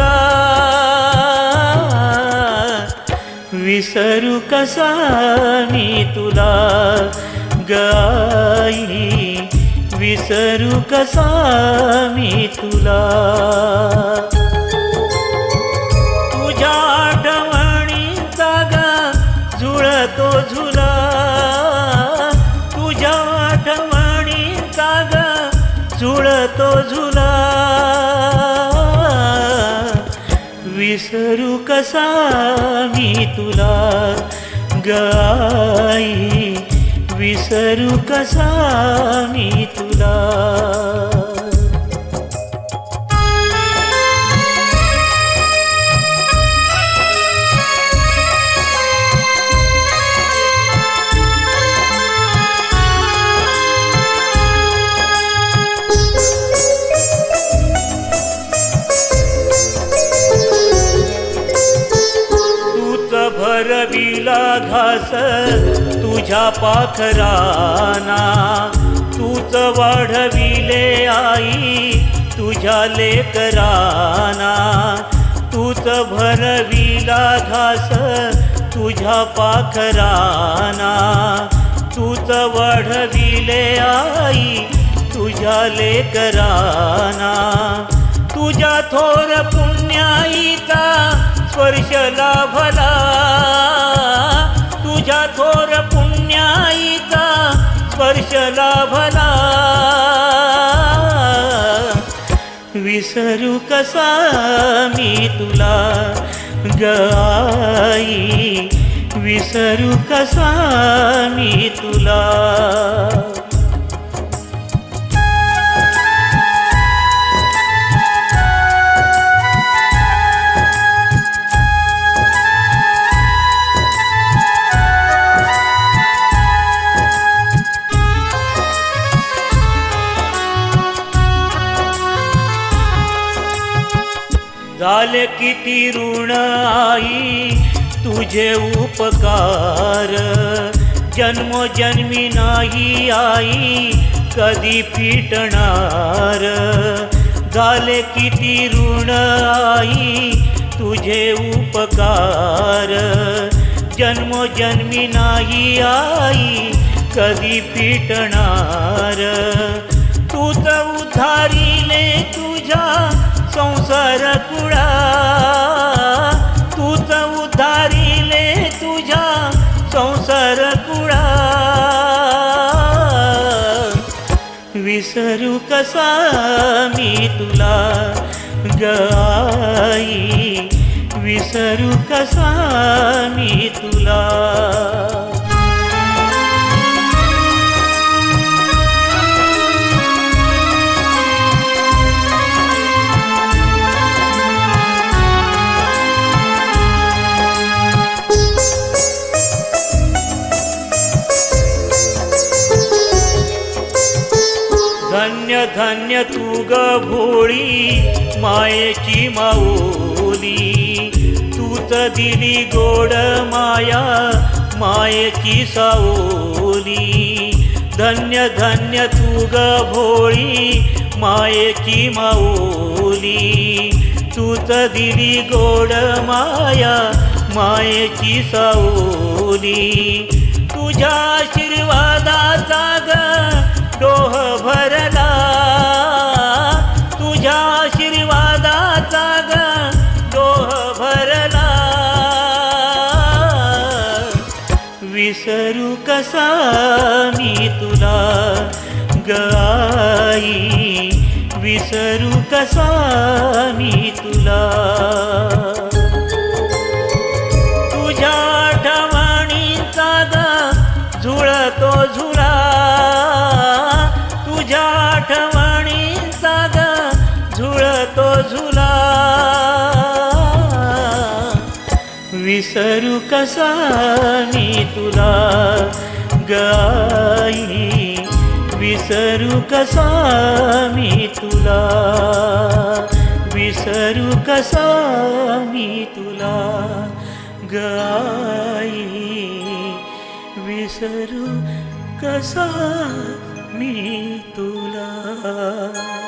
झुळतो विसरू कसा मी तुला गाई विसरू कसा मी तुला? तुझ्या आठवणीचा गा झुळतो झुला. विसरू गाई विसरू कसा मी तुला करविला घास तुझ्या पाखराना. तूच वाढविले आई तुझ्या लेकराना. तूच भरविला घास तुझ्या पाखराना. तूच वाढविले आई तुझ्या लेकराना. तुझ्या थोर पुण्याईचा स्पर्श लाभला. भला विसरू कसा मी तुला? गाई विसरू कसा मी तुला? झाले किती ऋण आई, तुझे उपकार। जन्मोजन्मी नाही आई, कधी फिटणार झाले किती ऋण आई, तुझे उपकार। जन्मोजन्मी नाही आई, कधी फिटणार तूच उधारीले तुझ्या संसार कुळा. तूच उधारिले तुझ्या संसार कुळा. विसरू कसा मी तुला गाई विसरू कसा मी तुला? धन्य तू ग भोळी मायेची माऊली. तूच दिली गोड माया मायेची सावली. धन्य धन्य तू ग भोळी मायेची माऊली. तूच दिली गोड माया मायेची सावली. तुझ्या आशीर्वादाचा ग विसरू कसा मी तुला? गाई विसरू कसा मी तुला? तुझ्या विसरू कसा मी तुला? गाई विसरू कसा मी तुला? विसरू कसा मी तुला? गाई विसरू कसा मी तुला?